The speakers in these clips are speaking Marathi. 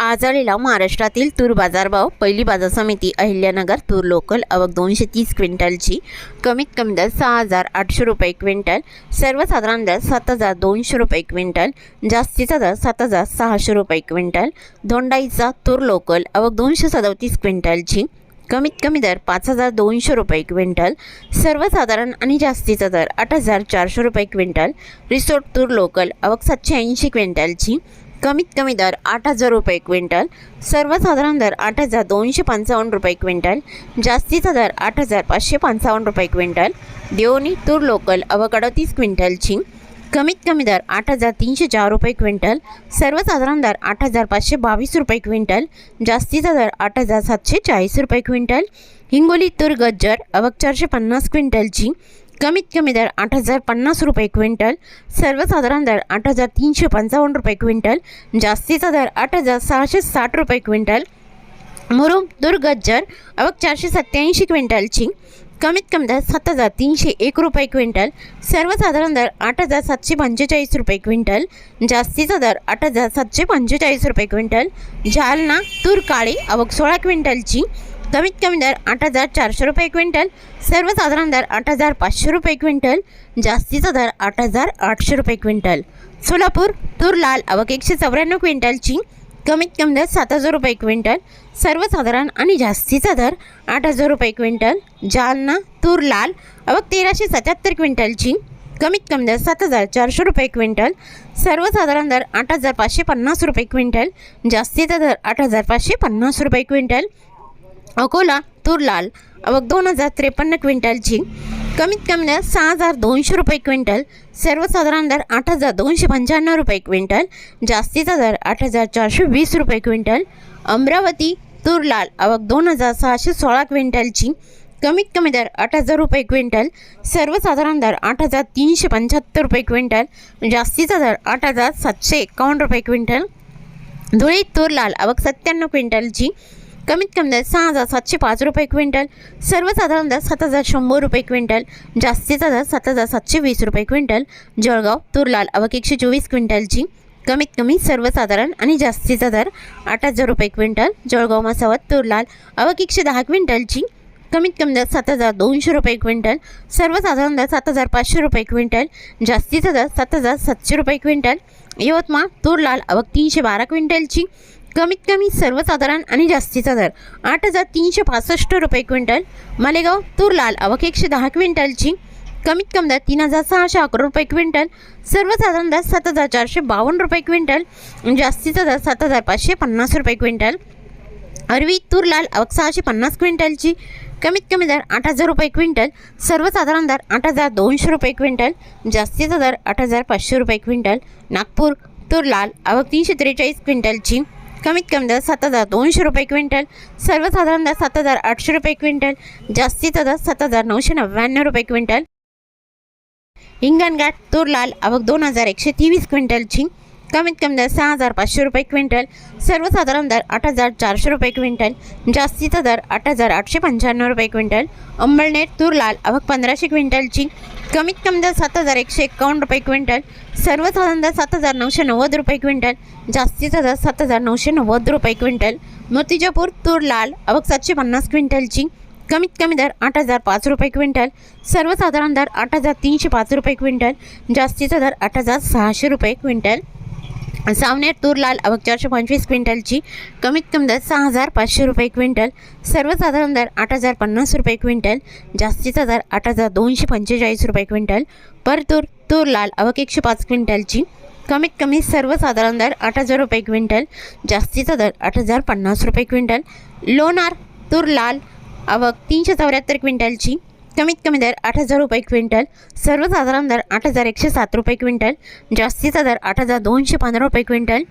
आज आलेला महाराष्ट्रातील तूर बाजारभाव पहिली बाजार समिती अहिल्यानगर तूर लोकल अवक दोनशे तीस क्विंटलची. कमीत कमी दर सहा हजार आठशे रुपये क्विंटल सर्वसाधारण दर सात हजार दोनशे रुपये क्विंटल जास्तीचा दर सात हजार सहाशे रुपये क्विंटल धोंडाईचा तूर लोकल अवक दोनशे सदोतीस क्विंटलची. कमीत कमी दर पाच हजार दोनशे रुपये क्विंटल सर्वसाधारण आणि जास्तीचा दर आठ हजार चारशे रुपये क्विंटल रिसोर्ट तूर लोकल अवक सातशे ऐंशी क्विंटलची. कमीत कमी दर आठ हजार रुपये क्विंटल सर्वसाधारण दर आठ हजार दोनशे पंचावन्न रुपये क्विंटल जास्तीचा दर आठ हजार पाचशे पंचावन्न रुपये क्विंटल देवणी तूर लोकल अवकड तीस क्विंटल क्विंटलची कमीत कमी दर आठ हजार तीनशे चार रुपये क्विंटल सर्वसाधारण दर आठ हजार पाचशे बावीस रुपये क्विंटल जास्तीचा दर आठ हजार सातशे चाळीस रुपये क्विंटल हिंगोली तूर गज्जर अवक चारशे पन्नास क्विंटलची कमीत कमी दर आठ हजार पन्नास रुपये क्विंटल सर्वसाधारण दर आठ हजार तीनशे पंचावन्न रुपये क्विंटल जास्तीचा दर आठ हजार सहाशे साठ रुपये क्विंटल मुरुम दुर्गज्जर अवक चारशे सत्त्याऐंशी क्विंटलची कमीत कमी दर सात हजार तीनशे एक रुपये क्विंटल सर्वसाधारण दर आठ हजार सातशे पंचेचाळीस रुपये क्विंटल जास्तीचा दर आठ हजार सातशे पंचेचाळीस रुपये क्विंटल जालना तूर काळी अवक सोळा क्विंटलची कमीत कमी दर आठ हजार चारशे रुपये क्विंटल सर्वसाधारण दर आठ हजार पाचशे रुपये क्विंटल जास्तीचा दर आठ हजार आठशे रुपये क्विंटल. सोलापूर तूर लाल अवक एकशे चौऱ्याण्णव क्विंटलची कमीत कमी दर सात हजार रुपये क्विंटल सर्वसाधारण आणि जास्तीचा दर आठ हजार रुपये क्विंटल. जालना तूर लाल अवक तेराशे सत्याहत्तर क्विंटलची कमीत कमी दर सात हजार चारशे रुपये क्विंटल सर्वसाधारण दर आठ हजार पाचशे पन्नास रुपये क्विंटल जास्तीचा दर आठ हजार पाचशे पन्नास रुपये क्विंटल. अकोला तूर लाल आवक दोन हजार त्रेपन्न क्विंटलची. कमीत कमी दर सहा हजार दोनशे रुपये क्विंटल सर्वसाधारण दर आठ हजार दोनशे पंच्याण्णव रुपये क्विंटल जास्तीचा दर आठ हजार चारशे वीस रुपये क्विंटल. अमरावती तूर लाल आवक दोन हजार सहाशे सोळा क्विंटलची. कमीत कमी दर आठ हजार रुपये क्विंटल सर्वसाधारण दर आठ हजार तीनशे पंच्याहत्तर रुपये क्विंटल जास्तीचा दर आठ हजार सातशे एकावन्न रुपये क्विंटल. धुळे तूर लाल आवक सत्त्याण्णव क्विंटलची. कमीत कमी दर सहा हजार सातशे पाच रुपये क्विंटल. सर्वसाधारण दर सात हजार शंभर रुपये क्विंटल. जास्तीचा दर सात हजार सातशे वीस रुपये क्विंटल. जळगाव तूर लाल अवक एकशे चोवीस क्विंटलची कमीत कमी सर्वसाधारण आणि जास्तीचा दर आठ हजार रुपये क्विंटल. जळगाव मसावत तूर लाल अवक एकशे दहा क्विंटलची कमीत कमी दर सात हजार दोनशे रुपये क्विंटल. सर्वसाधारण दर सात हजार पाचशे रुपये क्विंटल. जास्तीचा दर सात हजार सातशे रुपये क्विंटल. यवतमाळ तूर लाल अवक तीनशे बारा क्विंटलची कमीत कमी सर्वसाधारण आणि जास्तीचा दर. आठ हजार तीनशे पासष्ट रुपये क्विंटल. मालेगाव तूर लाल अवक एकशे दहा क्विंटलची. कमीत कमी दर तीन हजार सहाशे अकरा रुपये क्विंटल. सर्वसाधारण दर सात हजार चारशे बावन्न रुपये क्विंटल. जास्तीचा दर सात हजार पाचशे पन्नास रुपये क्विंटल. अरवी तूर लाल अवक सहाशे पन्नास क्विंटलची. कमीत कमी दर आठ हजार रुपये क्विंटल. सर्वसाधारण दर आठ हजार दोनशे रुपये क्विंटल. जास्तीचा दर आठ हजार पाचशे रुपये क्विंटल. नागपूर तूर लाल अवक तीनशे त्रेचाळीस क्विंटलची. कमीत कमी दर सात हजार दोनशे रुपये क्विंटल सर्वसाधारण दर सात हजार आठशे रुपये क्विंटल जास्तीचा दर सात हजार नऊशे नव्याण्णव रुपये क्विंटल. हिंगणघाट तूर लाल आवक दोन हजार एकशे तेवीस क्विंटलची कमीत कमी दर सहा हजार पाचशे रुपये क्विंटल सर्वसाधारण दर आठ हजार चारशे रुपये क्विंटल जास्तीचा दर आठ हजार आठशे पंच्याण्णव रुपये क्विंटल. अंबळनेर तूर लाल आवक पंधराशे क्विंटलची कमीत कमी दर सात हजार एकशे एकावन्न रुपये क्विंटल सर्वसाधारण दर सात हजार नऊशे नव्वद रुपये क्विंटल जास्तीचा दर सात हजार नऊशे नव्वद रुपये क्विंटल मूर्तिजापूर तूर लाल अवक सातशे पन्नास क्विंटलची कमीत कमी दर आठ हजार पाच रुपये क्विंटल सर्वसाधारण दर आठ हजार तीनशे पाच रुपये क्विंटल जास्तीचा दर आठ हजार सहाशे रुपये क्विंटल. सावनेर तूर लाल अवक चारशे पंचवीस क्विंटलची कमीत कमी दर सहा हजार पाचशे रुपये क्विंटल. सर्वसाधारण दर आठ हजार पन्नास रुपये क्विंटल. जास्तीचा दर आठ हजार दोनशे पंचेचाळीस रुपये क्विंटल. परतूर तूर लाल अवक एकशे पाच क्विंटलची कमीत कमी सर्वसाधारण दर आठ हजार रुपये क्विंटल. जास्तीचा दर आठ हजार पन्नास रुपये क्विंटल. लोणार तूर लाल आवक तीनशे चौऱ्याहत्तर क्विंटलची कमीत कमी दर आठ हजार रुपये क्विंटल सर्वसाधारण दर आठ हजार एकशे सात रुपये क्विंटल जास्तीचा दर आठ हजार दोनशे पंधरा रुपये क्विंटल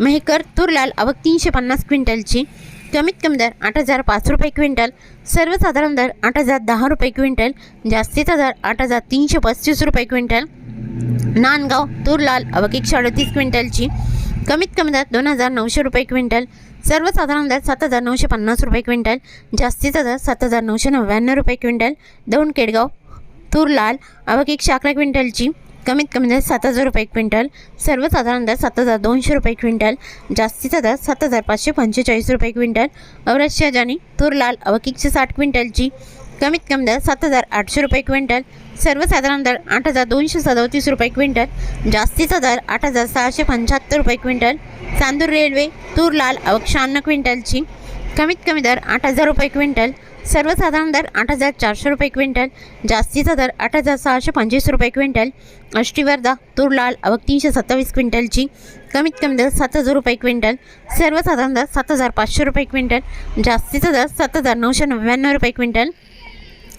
मेहकर तुरलाल आवक तीनशे पन्नास क्विंटलची कमीत कमी दर आठ हजार पाच रुपये क्विंटल सर्वसाधारण दर आठ हजार दहा रुपये क्विंटल जास्तीचा दर आठ हजार तीनशे पस्तीस रुपये क्विंटल नांदगाव तुरलाल आवक एकशे अडतीस क्विंटलची कमीत कमी दर दोन हजार नऊशे रुपये क्विंटल सर्वसाधारण दर सात हजार नऊशे पन्नास रुपये क्विंटल जास्तीचा दर सात हजार नऊशे नव्याण्णव रुपये क्विंटल दोन केडगाव तूर लाल आवक एकशे अकरा क्विंटलची कमीत कमी दर सात हजार रुपये क्विंटल सर्वसाधारण दर सात हजार दोनशे रुपये क्विंटल जास्तीचा दर सात हजार पाचशे पंचेचाळीस रुपये क्विंटल औरत शहाजानी तुरलाल आवक एकशे साठ क्विंटलची कमीत कमी दर सात हजार आठशे रुपये क्विंटल सर्वसाधारण दर आठ हजार दोनशे सदोतीस रुपये क्विंटल जास्तीचा दर आठ हजार सहाशे पंच्याहत्तर रुपये क्विंटल चांदूर रेल्वे तूर लाल शहाण्णव क्विंटलची कमीत कमी दर आठ हजार रुपये क्विंटल सर्वसाधारण दर आठ हजार चारशे रुपये क्विंटल जास्तीचा दर आठ हजार सहाशे पंचवीस रुपये क्विंटल अष्टीवर्धा तूर लाल अवक तीनशे सत्तावीस क्विंटलची कमीत कमी दर सात हजार रुपये क्विंटल सर्वसाधारण दर सात हजार पाचशे रुपये क्विंटल जास्तीचा दर सात हजार नऊशे नव्याण्णव रुपये क्विंटल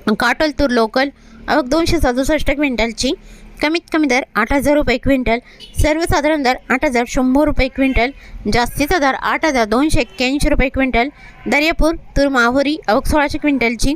काटोल तूर लोकल. आवक दोनशे सदुसष्ट क्विंटलची. कमीत कमी दर आठ हजार रुपये क्विंटल. सर्वसाधारण दर आठ हजार शंभर रुपये क्विंटल. जास्तीचा दर आठ हजार दोनशे एक्क्याऐंशी रुपये क्विंटल. दर्यापूर तूर माहुरी अवघ सोळाशे क्विंटलची.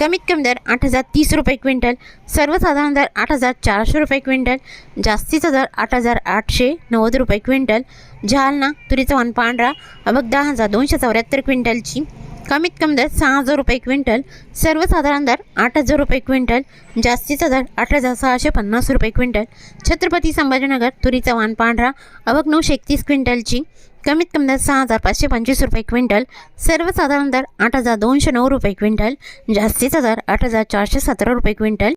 कमीत कमी दर आठ हजार तीस रुपये क्विंटल. सर्वसाधारण दर आठ हजार चारशे रुपये क्विंटल. जास्तीचा दर आठ हजार आठशे नव्वद रुपये क्विंटल. जालना तुरीचा वन पांढरा. आवक दहा हजार दोनशे चौऱ्याहत्तर क्विंटलची. कमीत कमी दर सहा हजार रुपये क्विंटल सर्वसाधारण दर आठ हजार रुपये क्विंटल जास्तीचा दर आठ हजार सहाशे पन्नास रुपये क्विंटल. छत्रपती संभाजीनगर तुरीचा वाण पांढरा अवक नऊशे एकतीस क्विंटलची कमीत कमी दर सहा हजार पाचशे पंचवीस रुपये क्विंटल सर्वसाधारण दर आठ हजार दोनशे नऊ रुपये क्विंटल जास्तीचा दर आठ हजार चारशे सतरा रुपये क्विंटल.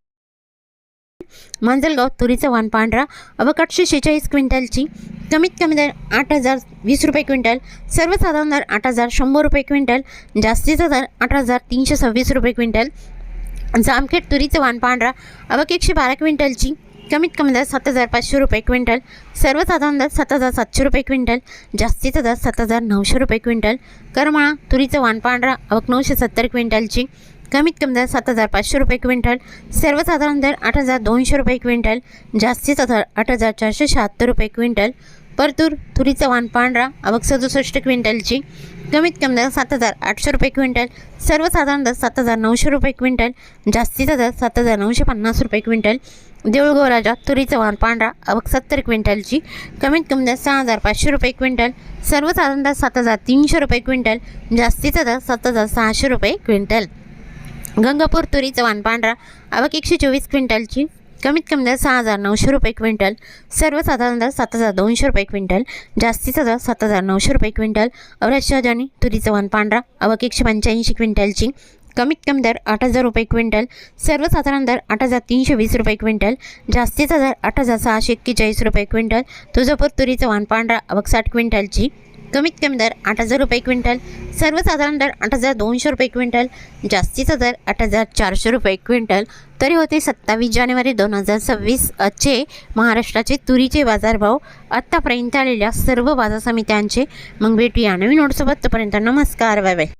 मांजलगाव तुरीचं वाण पांढरा आवक आठशे शेहेचाळीस क्विंटलची कमीत कमी दर आठ हजार वीस रुपये क्विंटल सर्वसाधारण दर आठ हजार शंभर रुपये क्विंटल जास्तीचा दर आठ हजार तीनशे सव्वीस रुपये क्विंटल जामखेड तुरीचं वाण पांढरा आवक एकशे बारा क्विंटलची कमीत कमी दर सात हजार पाचशे रुपये क्विंटल सर्वसाधारण दर सात हजार सातशे रुपये क्विंटल जास्तीचा दर सात हजार नऊशे रुपये क्विंटल करमाळा तुरीचं वाण पांढरा अवक नऊशे सत्तर क्विंटलची कमीत कमी दर सात हजार पाचशे रुपये क्विंटल सर्वसाधारण दर आठ हजार दोनशे रुपये क्विंटल जास्तीचा दर आठ हजार चारशे शहात्तर रुपये क्विंटल. परतूर तुरीचा वाण पांढरा आवक सदुसष्ट क्विंटलची. कमीत कमी दर सात हजार आठशे रुपये क्विंटल सर्वसाधारण दर सात हजार नऊशे रुपये क्विंटल जास्तीचा दर सात हजार नऊशे पन्नास रुपये क्विंटल. देऊळगाव राजा तुरीचा वाण पांढरा आवक सत्तर क्विंटलची. कमीत कमी दर सहा हजार पाचशे रुपये क्विंटल सर्वसाधारण दर सात हजार तीनशे रुपये क्विंटल जास्तीचा दर सात हजार सहाशे रुपये क्विंटल. गंगापूर तुरीचं वाण पांढरा. आवक एकशे चोवीस क्विंटलची. कमीत कमी दर सहा हजार नऊशे रुपये क्विंटल. सर्वसाधारण दर सात हजार दोनशे रुपये क्विंटल. जास्तीचा दर सात हजार नऊशे रुपये क्विंटल. औरत शहाजानी तुरीचं वाण पांढरा. आवक एकशे पंच्याऐंशी क्विंटलची. कमीत कमी दर आठ हजार रुपये क्विंटल. सर्वसाधारण दर आठ हजार तीनशे वीस रुपये क्विंटल. जास्तीचा दर आठ हजार सहाशे एक्केचाळीस रुपये क्विंटल. तुळजापूर तुरीचं वाण पांढरा. आवक साठ क्विंटलची. कमीत कमी दर आठ हजार रुपये क्विंटल सर्वसाधारण दर आठ हजार दोनशे रुपये क्विंटल जास्तीचा दर आठ हजार चारशे रुपये क्विंटल. तरी होते सत्तावीस जानेवारी दोन हजार सव्वीसचे महाराष्ट्राचे तुरीचे बाजारभाव. आत्तापर्यंत आलेल्या सर्व बाजार समित्यांचे. मग भेटूया नवीन नोटसोबत तोपर्यंत नमस्कार बाय बाय.